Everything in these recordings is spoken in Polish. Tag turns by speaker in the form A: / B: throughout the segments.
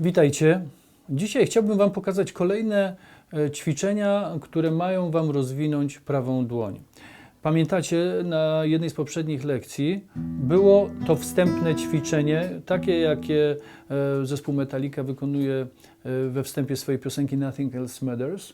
A: Witajcie. Dzisiaj chciałbym Wam pokazać kolejne e, ćwiczenia, które mają Wam rozwinąć prawą dłoń. Pamiętacie, na jednej z poprzednich lekcji było to wstępne ćwiczenie, takie jakie e, zespół Metallica wykonuje e, we wstępie swojej piosenki Nothing Else Matters.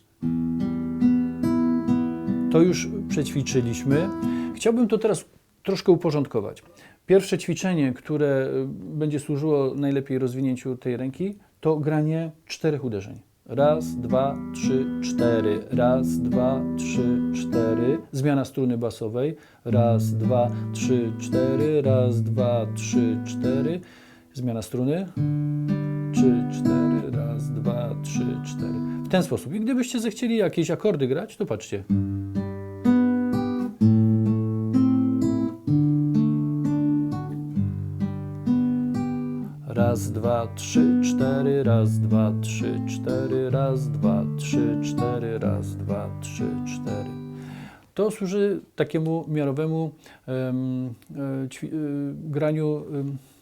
A: To już przećwiczyliśmy. Chciałbym to teraz troszkę uporządkować. Pierwsze ćwiczenie, które y, będzie służyło najlepiej rozwinięciu tej ręki, to granie czterech uderzeń. Raz, dwa, trzy, cztery. Raz, dwa, trzy, cztery. Zmiana struny basowej. Raz, dwa, trzy, cztery. Raz, dwa, trzy, cztery. Zmiana struny. Trzy, cztery. Raz, dwa, trzy, cztery. W ten sposób. I gdybyście zechcieli jakieś akordy grać, to patrzcie. Raz, dwa, trzy, cztery, raz, dwa, trzy, cztery, raz, dwa, trzy, cztery, raz, dwa, trzy, cztery. To służy takiemu miarowemu em, e, ćwi, e, graniu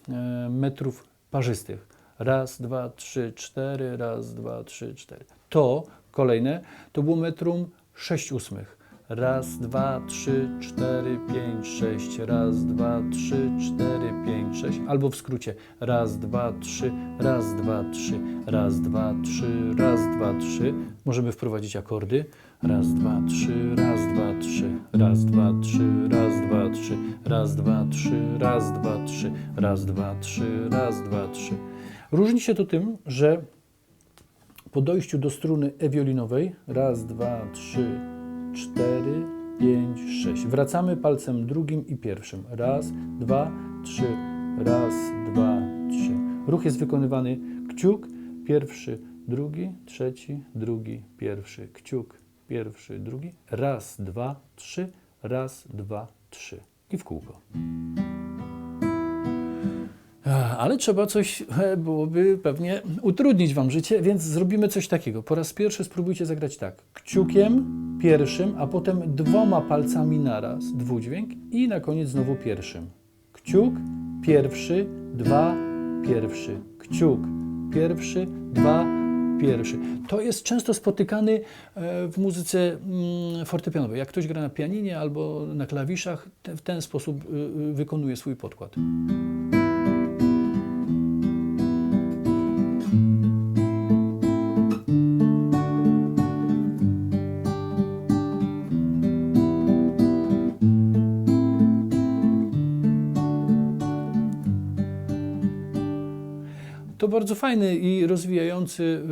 A: e, metrów parzystych. Raz, dwa, trzy, cztery, raz, dwa, trzy, cztery. To kolejne to było metrum sześć ósmych. Raz, dwa, trzy, cztery, pięć, sześć. Raz, dwa, trzy, cztery, pięć, sześć. Albo w skrócie. Raz, dwa, trzy, raz, dwa, trzy, raz, dwa, trzy, raz, dwa, trzy. Możemy wprowadzić akordy. Raz, dwa, trzy, raz, dwa, trzy, raz, dwa, trzy, raz, dwa, trzy, raz, dwa, trzy, raz, dwa, trzy, raz, dwa, trzy, raz, dwa, trzy. Różni się to tym, że po dojściu do struny ewiolinowej, raz, dwa, trzy, cztery, pięć, sześć. Wracamy palcem drugim i pierwszym. Raz, dwa, trzy, raz, dwa, trzy. Ruch jest wykonywany kciuk, pierwszy, drugi, trzeci, drugi, pierwszy, kciuk, pierwszy, drugi. Raz, dwa, trzy, raz, dwa, trzy. I w kółko. Ale trzeba coś byłoby pewnie utrudnić Wam życie, więc zrobimy coś takiego. Po raz pierwszy spróbujcie zagrać tak. Kciukiem pierwszym, a potem dwoma palcami naraz, dwudźwięk i na koniec znowu pierwszym. Kciuk, pierwszy, dwa, pierwszy. Kciuk, pierwszy, dwa, pierwszy. To jest często spotykany e, w muzyce mm, fortepianowej. Jak ktoś gra na pianinie albo na klawiszach, w ten sposób y, y, wykonuje swój podkład. To bardzo fajny i rozwijający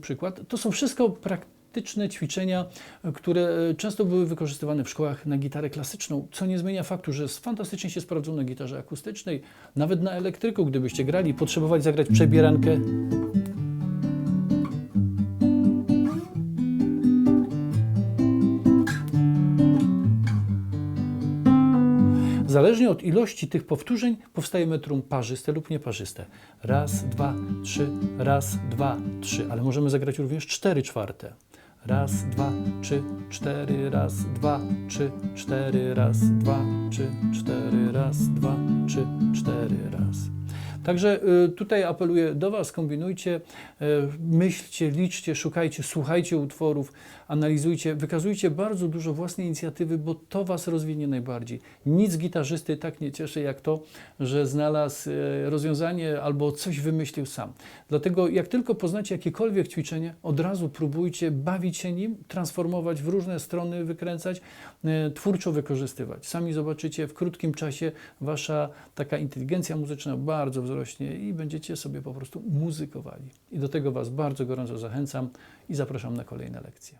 A: przykład. To są wszystko praktyczne ćwiczenia, które y, często były wykorzystywane w szkołach na gitarę klasyczną, co nie zmienia faktu, że fantastycznie się sprawdzą na gitarze akustycznej, nawet na elektryku, gdybyście grali potrzebowali zagrać przebierankę. Zależnie od ilości tych powtórzeń powstaje metrum parzyste lub nieparzyste. Raz, dwa, trzy, raz, dwa, trzy, ale możemy zagrać również cztery czwarte. Raz, dwa, trzy, cztery, raz, dwa, trzy, cztery, raz, dwa, trzy, cztery, raz, dwa, trzy, cztery, raz. Także y, tutaj apeluję do Was, kombinujcie, y, myślcie, liczcie, szukajcie, słuchajcie utworów, analizujcie, wykazujcie bardzo dużo własnej inicjatywy, bo to Was rozwinie najbardziej. Nic gitarzysty tak nie cieszy jak to, że znalazł y, rozwiązanie albo coś wymyślił sam. Dlatego jak tylko poznacie jakiekolwiek ćwiczenie, od razu próbujcie bawić się nim, transformować w różne strony, wykręcać, twórczo wykorzystywać. Sami zobaczycie w krótkim czasie Wasza taka inteligencja muzyczna bardzo wzrośnie i będziecie sobie po prostu muzykowali. I do tego Was bardzo gorąco zachęcam i zapraszam na kolejne lekcje.